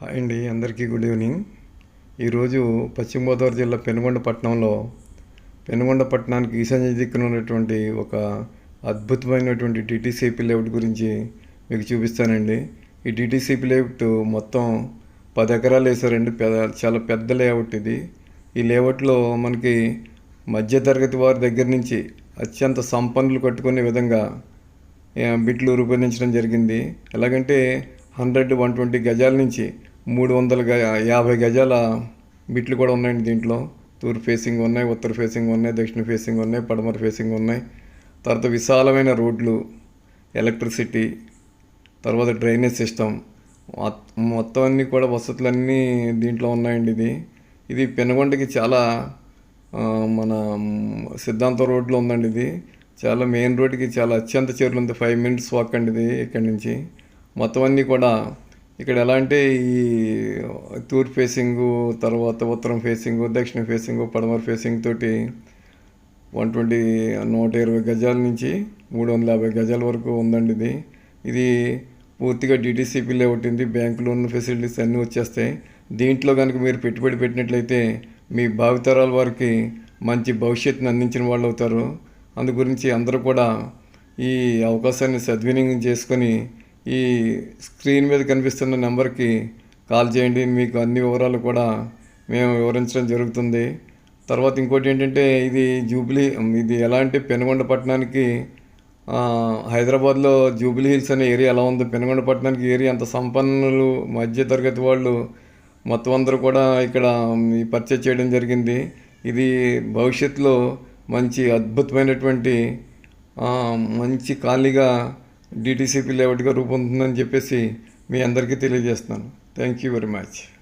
Hi అండి అందరికీ good evening. ఈరోజు పశ్చిమ గోదావరి జిల్లా పెనుగొండ పట్టణంలో పెనుగొండ పట్టణానికి ఈశాన్య దిక్కున ఉన్నటువంటి ఒక అద్భుతమైనటువంటి టీటీసీపీ లేఅవుట్ గురించి మీకు చూపిస్తానండి. ఈ టీటీసీపీ లేఅవుట్ మొత్తం పది ఎకరాలు వేసారండి పెద్ద చాలా పెద్ద లేఅవుట్ ఇది. ఈ లేఅవుట్లో మనకి మధ్యతరగతి వారి దగ్గర నుంచి అత్యంత సంపన్నులు కట్టుకునే విధంగా బిడ్లు బిట్లు రూపొందించడం జరిగింది. ఎలాగంటే హండ్రెడ్ వన్ ట్వంటీ గజాల నుంచి మూడు వందల యాభై గజాల బిట్లు కూడా ఉన్నాయండి దీంట్లో. తూర్పు ఫేసింగ్ ఉన్నాయి ఉత్తర ఫేసింగ్ ఉన్నాయి దక్షిణ ఫేసింగ్ ఉన్నాయి పడమర ఫేసింగ్ ఉన్నాయి. తర్వాత విశాలమైన రోడ్లు ఎలక్ట్రిసిటీ తర్వాత డ్రైనేజ్ సిస్టమ్. మొత్తం అన్నీ కూడా వసతులన్నీ దీంట్లో ఉన్నాయండి ఇది. ఇది పెనుగొండకి చాలా మన సిద్ధాంత రోడ్లో ఉందండి ఇది. చాలా మెయిన్ రోడ్కి చాలా అత్యంత చేరులు ఉంది ఫైవ్ మినిట్స్ వాక్ అండి ఇది ఇక్కడి నుంచి. మొత్తం అన్నీ కూడా ఇక్కడ ఎలా అంటే ఈ తూర్పు ఫేసింగు తర్వాత ఉత్తరం ఫేసింగు దక్షిణ ఫేసింగు పడమర ఫేసింగ్ తోటి వన్ ట్వంటీ నూట ఇరవై గజాల నుంచి మూడు వందల యాభై గజాల వరకు ఉందండి ఇది. ఇది పూర్తిగా డిటీసీపీ లేఅవుట్ ఉంది బ్యాంక్ లోన్ ఫెసిలిటీస్ అన్నీ వచ్చేస్తాయి. దీంట్లో కనుక మీరు పెట్టుబడి పెట్టినట్లయితే మీ భావితరాల వారికి మంచి భవిష్యత్తుని అందించిన వాళ్ళు అవుతారు. అందు గురించి అందరూ కూడా ఈ అవకాశాన్ని సద్వినియోగం చేసుకొని ఈ స్క్రీన్ మీద కనిపిస్తున్న నెంబర్కి కాల్ చేయండి. మీకు అన్ని వివరాలు కూడా మేము వివరించడం జరుగుతుంది. తర్వాత ఇంకోటి ఏంటంటే ఇది జూబ్లీ ఇది ఎలా అంటే పెనుగొండ పట్టణానికి హైదరాబాద్లో జూబ్లీ హిల్స్ అనే ఏరియా ఎలా ఉందో? పెనుగొండ పట్టణానికి ఏరియా అంత సంపన్నులు మధ్య తరగతి వాళ్ళు మొత్తం అందరూ కూడా ఇక్కడ పర్చేజ్ చేయడం జరిగింది. ఇది భవిష్యత్తులో మంచి అద్భుతమైనటువంటి మంచి ఖాళీగా డిటీసీపీ లేఅవుట్గా రూపొందుతుందని చెప్పేసి మీ అందరికీ తెలియజేస్తున్నాను. Thank you very much